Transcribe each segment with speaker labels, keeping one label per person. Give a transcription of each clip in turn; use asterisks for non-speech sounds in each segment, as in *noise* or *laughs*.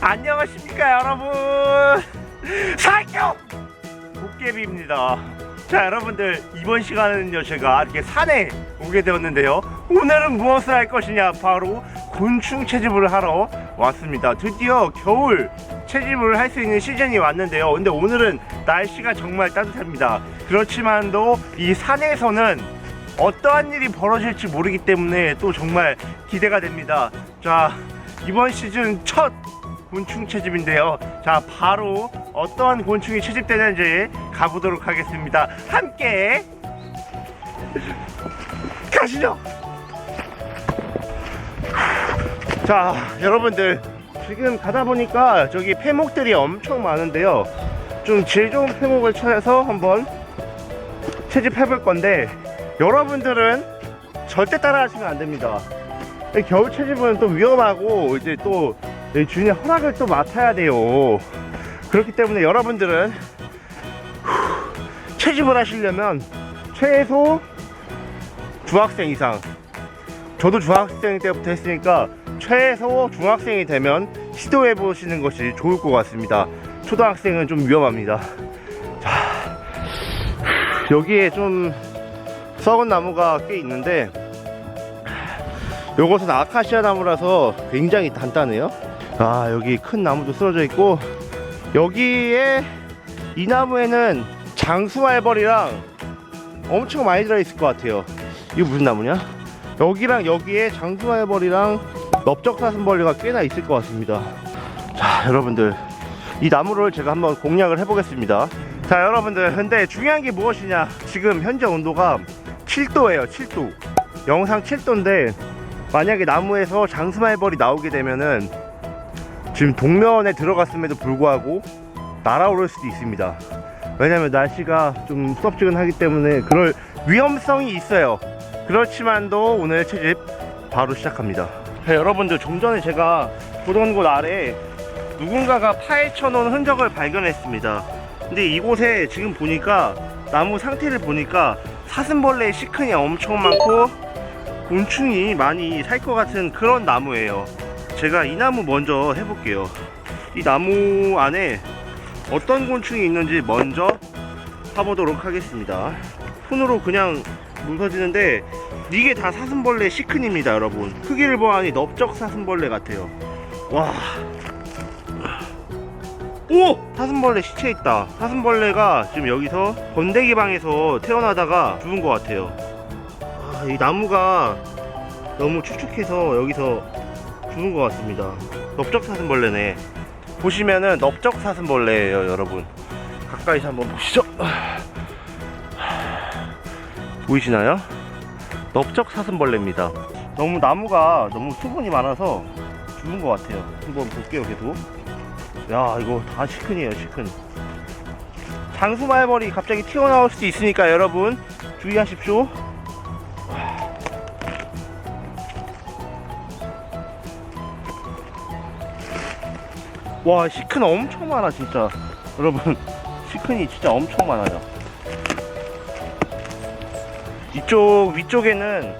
Speaker 1: 안녕하십니까 여러분. 살격 도깨비입니다. 자 여러분들 이번 시간은요 제가 이렇게 산에 오게 되었는데요. 오늘은 무엇을 할 것이냐? 바로 곤충 채집을 하러 왔습니다. 드디어 겨울 채집을 할 수 있는 시즌이 왔는데요. 근데 오늘은 날씨가 정말 따뜻합니다. 그렇지만도 이 산에서는 어떠한 일이 벌어질지 모르기 때문에 또 정말 기대가 됩니다. 자 이번 시즌 첫 곤충 채집인데요. 자, 바로 어떠한 곤충이 채집되는지 가보도록 하겠습니다. 함께 *laughs* 가시죠. 자, 여러분들 지금 가다 보니까 저기 폐목들이 엄청 많은데요. 좀 질 좋은 폐목을 찾아서 한번 채집해 볼 건데 여러분들은 절대 따라 하시면 안 됩니다. 이 겨울 채집은 또 위험하고 이제 또 주인의 허락을 또 맡아야 돼요. 그렇기 때문에 여러분들은 후, 채집을 하시려면 최소 중학생 이상. 저도 중학생 때부터 했으니까 최소 중학생이 되면 시도해 보시는 것이 좋을 것 같습니다. 초등학생은 좀 위험합니다. 자, 여기에 좀 썩은 나무가 꽤 있는데 요것은 아카시아 나무라서 굉장히 단단해요. 아, 여기 큰 나무도 쓰러져 있고, 여기에 이 나무에는 장수말벌이랑 엄청 많이 들어있을 것 같아요. 이거 무슨 나무냐? 여기랑 여기에 장수말벌이랑 넓적사슴벌레가 꽤나 있을 것 같습니다. 자, 여러분들. 이 나무를 제가 한번 공략을 해보겠습니다. 자, 여러분들. 근데 중요한 게 무엇이냐? 지금 현재 온도가 7도예요, 7도. 영상 7도인데, 만약에 나무에서 장수말벌이 나오게 되면은 지금 동면에 들어갔음에도 불구하고 날아오를 수도 있습니다. 왜냐면 날씨가 좀 후덥지근하기 때문에 그럴 위험성이 있어요. 그렇지만도 오늘 채집 바로 시작합니다. 자, 여러분들 좀 전에 제가 보던 곳 아래 누군가가 파헤쳐 놓은 흔적을 발견했습니다. 근데 이곳에 지금 보니까 나무 상태를 보니까 사슴벌레의 시큰이 엄청 많고 곤충이 많이 살 것 같은 그런 나무예요. 제가 이 나무 먼저 해볼게요. 이 나무 안에 어떤 곤충이 있는지 먼저 파보도록 하겠습니다. 손으로 그냥 문서지는데 이게 다 사슴벌레 시큰입니다, 여러분. 크기를 보아하니 넓적 사슴벌레 같아요. 와. 오! 사슴벌레 시체 있다. 사슴벌레가 지금 여기서 번데기 방에서 태어나다가 죽은 것 같아요. 아, 이 나무가 너무 축축해서 여기서 죽은 것 같습니다. 넓적 사슴벌레네. 보시면은 넓적 사슴벌레예요, 여러분. 가까이서 한번 보시죠. 보이시나요? 넓적 사슴벌레입니다. 너무 나무가 너무 수분이 많아서 죽은 것 같아요. 한번 볼게요, 계속. 야, 이거 다 시큰이에요, 시큰. 장수말벌이 갑자기 튀어나올 수도 있으니까 여러분 주의하십시오. 와 시큰 엄청 많아 진짜. 여러분 *laughs* 시큰이 진짜 엄청 많아요. 이쪽 위쪽에는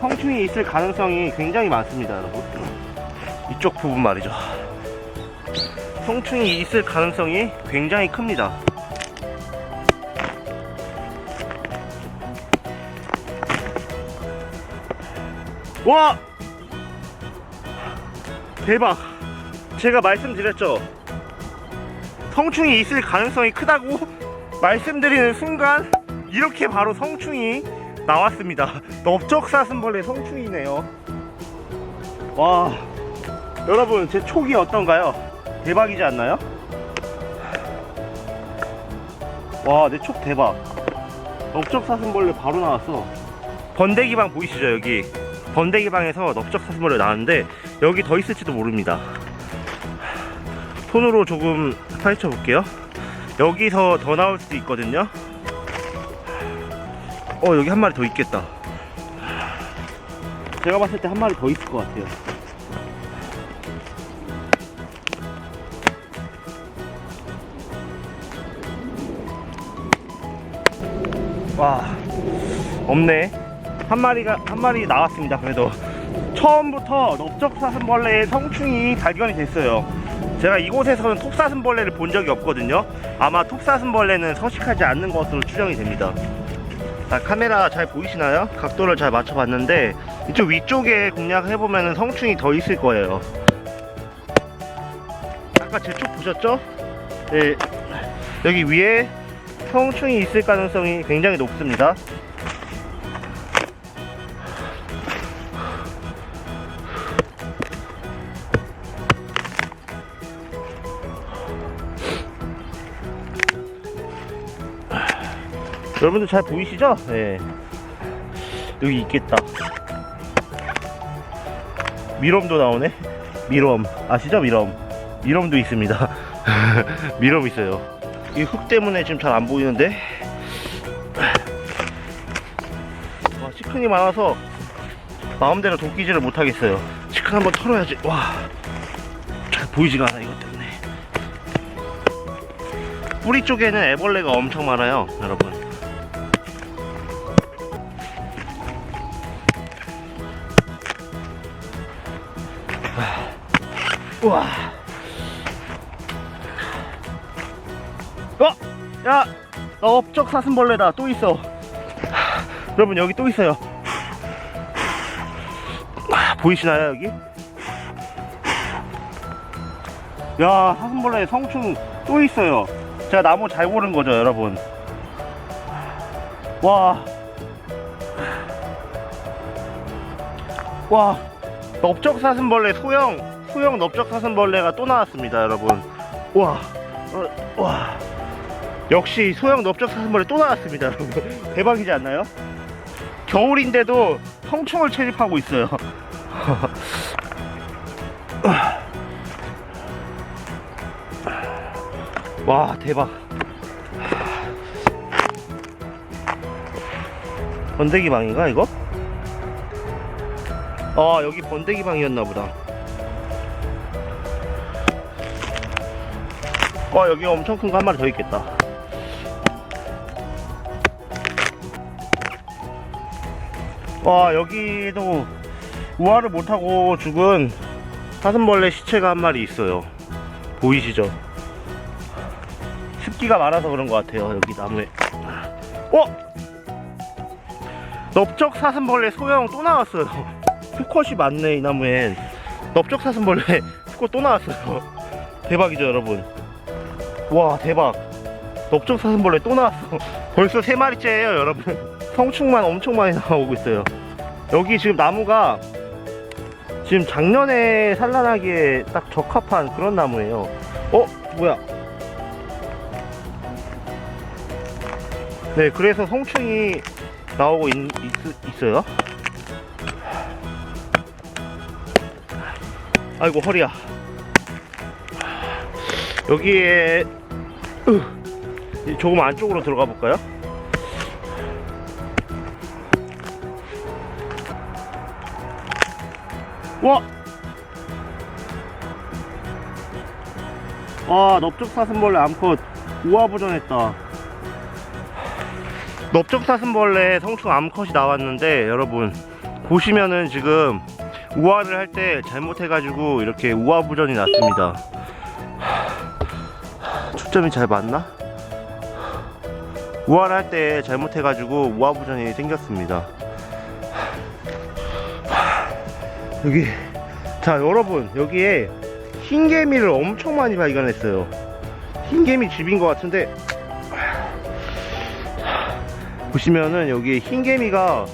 Speaker 1: 성충이 있을 가능성이 굉장히 많습니다 여러분. 이쪽 부분 말이죠. 성충이 있을 가능성이 굉장히 큽니다. 와! 대박 제가 말씀드렸죠. 성충이 있을 가능성이 크다고 말씀드리는 순간 이렇게 바로 성충이 나왔습니다. 넓적사슴벌레 성충이네요. 와, 여러분 제 촉이 어떤가요? 대박이지 않나요? 와, 내 촉 대박. 넓적사슴벌레 바로 나왔어. 번데기방 보이시죠 여기? 번데기방에서 넓적사슴벌레 나왔는데 여기 더 있을지도 모릅니다. 손으로 조금 파헤쳐 볼게요. 여기서 더 나올 수도 있거든요. 어, 여기 한 마리 더 있겠다. 제가 봤을 때 한 마리 더 있을 것 같아요. 와, 없네. 한 마리가, 한 마리 나왔습니다. 그래도 처음부터 넓적사슴벌레의 성충이 발견이 됐어요. 제가 이곳에서는 톱사슴벌레를 본 적이 없거든요. 아마 톱사슴벌레는 서식하지 않는 것으로 추정이 됩니다. 아, 카메라 잘 보이시나요? 각도를 잘 맞춰봤는데 이쪽 위쪽에 공략해보면 성충이 더 있을 거예요. 아까 제 쪽 보셨죠? 네, 여기 위에 성충이 있을 가능성이 굉장히 높습니다. 여러분들 잘 보이시죠? 네. 여기 있겠다. 미럼도 나오네. 미럼 아시죠? 미럼. 미럼도 있습니다. *laughs* 미럼 있어요. 이 흙 때문에 지금 잘 안 보이는데. 와, 치큰이 많아서 마음대로 도끼질을 못 하겠어요. 치큰 한번 털어야지. 와, 잘 보이지가 않아 이것 때문에. 뿌리 쪽에는 애벌레가 엄청 많아요, 여러분. 나 업적 사슴벌레다. 또 있어. 여러분, 여기 또 있어요. 아, 보이시나요, 여기? 야, 사슴벌레 성충 또 있어요. 제가 나무 잘 고른 거죠, 여러분. 와. 와. 넓적 사슴벌레 소형 소형 넓적 사슴벌레가 또 나왔습니다, 여러분. 와, 어, 와. 역시 소형 넓적 사슴벌레 또 나왔습니다. *laughs* 대박이지 않나요? 겨울인데도 성충을 채집하고 있어요. *laughs* 와, 대박. 번데기 방인가 이거? 아 여기 번데기 방이었나 보다. 와 여기 엄청 큰 거 한 마리 더 있겠다. 와 여기도 우화를 못하고 죽은 사슴벌레 시체가 한 마리 있어요. 보이시죠? 습기가 많아서 그런 것 같아요. 여기 나무에. 어? 넓적 사슴벌레 소형 또 나왔어요. *laughs* 수컷이 많네 이 나무엔. 넓적 사슴벌레 *laughs* 수컷 또 나왔어요. *laughs* 대박이죠 여러분. 와 대박. 넓적 사슴벌레 또 나왔어. 벌써 세 마리째예요 여러분. 성충만 엄청 많이 *laughs* 나오고 있어요. 여기 지금 나무가 지금 작년에 산란하기에 딱 적합한 그런 나무예요. 어 뭐야? 네 그래서 성충이 나오고 있, 있, 어요 아이고 허리야 여기에 으, 조금 안쪽으로 들어가 볼까요? 와! 와 넓적 사슴벌레 암컷 우아부전했다 넓적 사슴벌레 성충 암컷이 나왔는데 여러분 보시면은 지금 우아를 할 때 잘못해가지고 이렇게 우아부전이 났습니다 초점이 잘 맞나? 우아를 할 때 잘못해가지고 우아부전이 생겼습니다 여기 자 여러분 여기에 흰개미를 엄청 많이 발견했어요. 흰개미 집인 것 같은데 보시면은 여기 흰개미가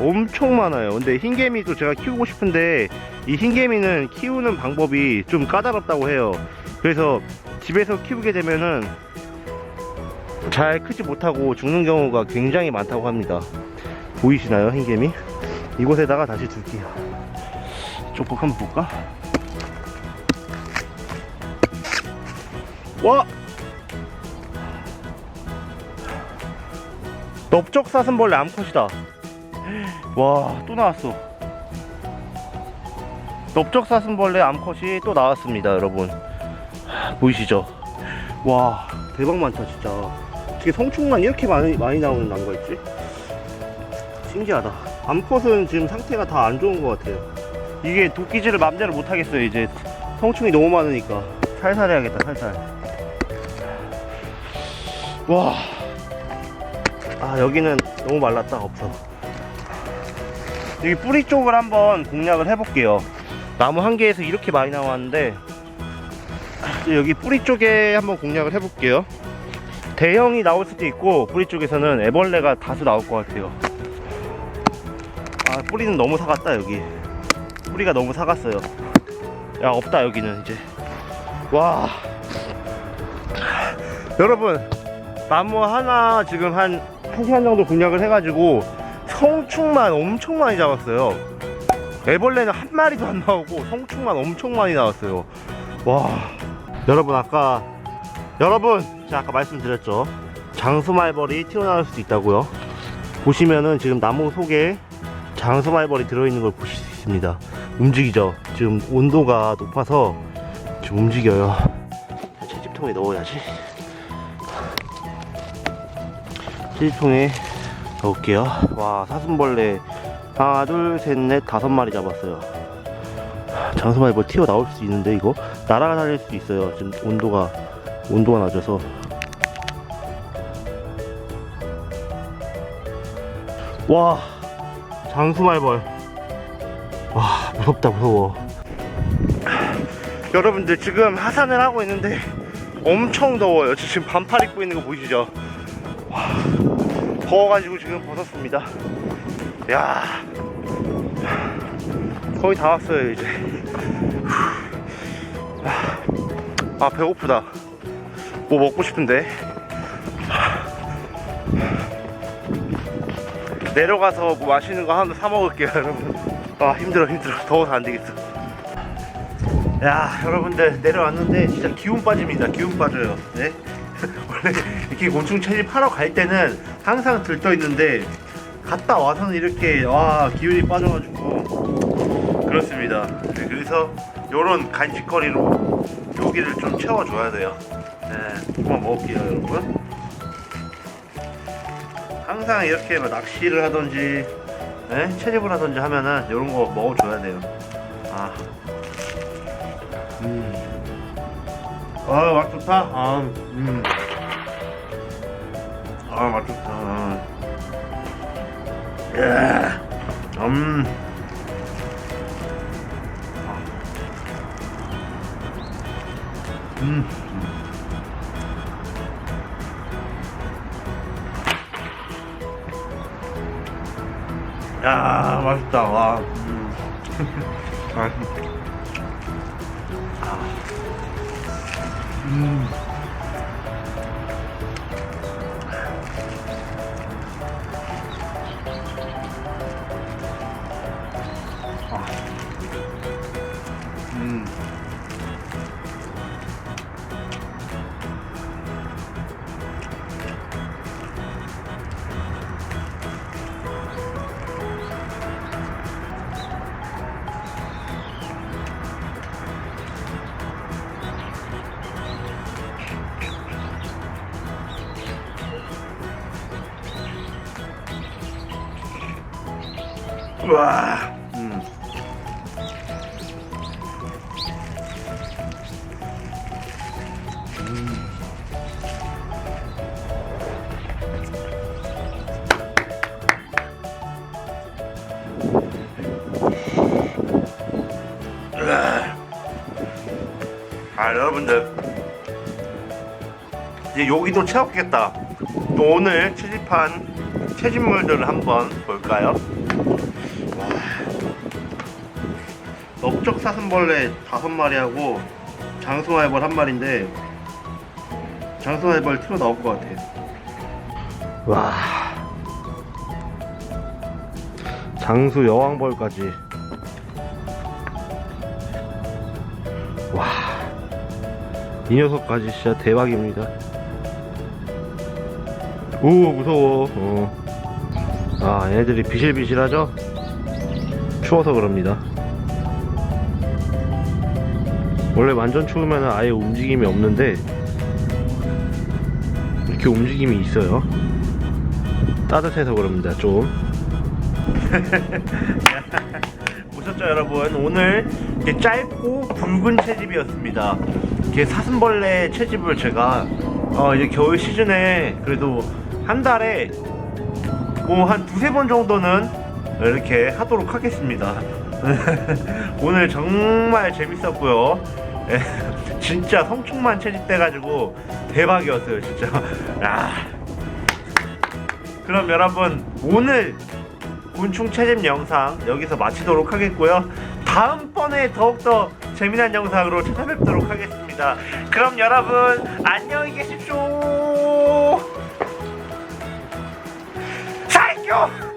Speaker 1: 엄청 많아요. 근데 흰개미도 제가 키우고 싶은데 이 흰개미는 키우는 방법이 좀 까다롭다고 해요. 그래서 집에서 키우게 되면은 잘 크지 못하고 죽는 경우가 굉장히 많다고 합니다. 보이시나요 흰개미? 이곳에다가 다시 둘게요 쪽복 한번 볼까? 와! 넓적 사슴벌레 암컷이다. 와, 또 나왔어. 넓적 사슴벌레 암컷이 또 나왔습니다, 여러분. 보이시죠? 와, 대박 많다, 진짜. 어떻게 성충만 이렇게 많이, 많이 나오는 있지? 신기하다. 암컷은 지금 상태가 다 안 좋은 것 같아요. 이게 도끼질을 맘대로 못 하겠어요, 이제. 성충이 너무 많으니까. 살살 해야겠다 살살 와. 아 여기는 너무 말랐다 없어 여기 뿌리 쪽을 한번 공략을 해볼게요 나무 한 개에서 이렇게 많이 나왔는데 여기 뿌리 쪽에 한번 공략을 해볼게요 대형이 나올 수도 있고 뿌리 쪽에서는 애벌레가 다수 나올 것 같아요 아 뿌리는 너무 사갔다 여기 뿌리가 너무 사갔어요. 야 없다 여기는 이제. 와. 여러분 나무 하나 지금 한 1시간 정도 공략을 해가지고 성충만 엄청 많이 잡았어요. 애벌레는 한 마리도 안 나오고 성충만 엄청 많이 나왔어요. 와. 여러분 아까 여러분 제가 아까 말씀드렸죠. 장수말벌이 튀어나올 수도 있다고요. 보시면은 지금 나무 속에 장수말벌이 들어있는 걸 보실 수 있습니다 움직이죠. 지금 온도가 높아서 지금 움직여요. 채집통에 넣어야지. 채집통에 넣을게요. 와 사슴벌레. 하나 둘셋넷 다섯 마리 잡았어요. 장수말벌 튀어 나올 수도 있는데 이거? 날아다닐 수도 있어요. 지금 온도가 온도가 낮아서. 와 장수말벌. 와 무섭다 무서워. 여러분들 지금 하산을 하고 있는데 엄청 더워요. 저 지금 반팔 입고 있는 거 보이시죠? 와, 더워가지고 지금 벗었습니다. 야 거의 다 왔어요 이제. 아 배고프다. 뭐 먹고 싶은데? 내려가서 뭐 맛있는 거 하나 사 먹을게요 여러분 아 힘들어 힘들어. 더워서 안 되겠어. 야 여러분들 내려왔는데 진짜 기운 빠집니다. 기운 빠져요. 네? *laughs* 원래 이렇게 곤충 채집하러 갈 때는 항상 들떠 있는데 갔다 와서는 이렇게 와 기운이 빠져가지고. 그렇습니다. 네, 그래서 요런 간식거리로 여기를 좀 채워줘야 돼요. 네 그만 먹을게요 여러분. 항상 이렇게 뭐 낚시를 하던지 네? 채집을 하던지 하면은 이런 거 먹어줘야 돼요 아 음. 아, 맛 좋다. 아, 음. 아, 맛 좋다. 아. 예. 음. 음. 야, 맛있다. 와. 음. *laughs* 아. 음. 우와. 음. 아 여러분들 이제 여기도 채웠겠다 또 오늘 채집한 채집물들을 한번 볼까요? 사슴벌레 다섯 마리하고 장수말벌 한 마리인데 장수말벌 틀어 나올 것 같아. 와. 장수 여왕벌까지. 와. 이 녀석까지 진짜 대박입니다. 오 무서워. 어. 아 얘네들이 비실비실하죠? 추워서 그럽니다. 원래 완전 추우면 아예 움직임이 없는데 이렇게 움직임이 있어요. 따뜻해서 그럽니다. 좀. *laughs* 보셨죠 여러분? 오늘 이렇게 짧고 붉은 채집이었습니다. 이렇게 사슴벌레 채집을 제가 어, 이제 겨울 시즌에 그래도 한 달에 뭐 한 두세 번 정도는 이렇게 하도록 하겠습니다. *laughs* 오늘 정말 재밌었고요. 예, *laughs* 진짜 성충만 채집돼가지고 대박이었어요, 진짜. 야. *laughs* 그럼 여러분 오늘 곤충 채집 영상 여기서 마치도록 하겠고요. 다음번에 더욱더 재미난 영상으로 찾아뵙도록 하겠습니다. 그럼 여러분 안녕히 계십시오. 사이교!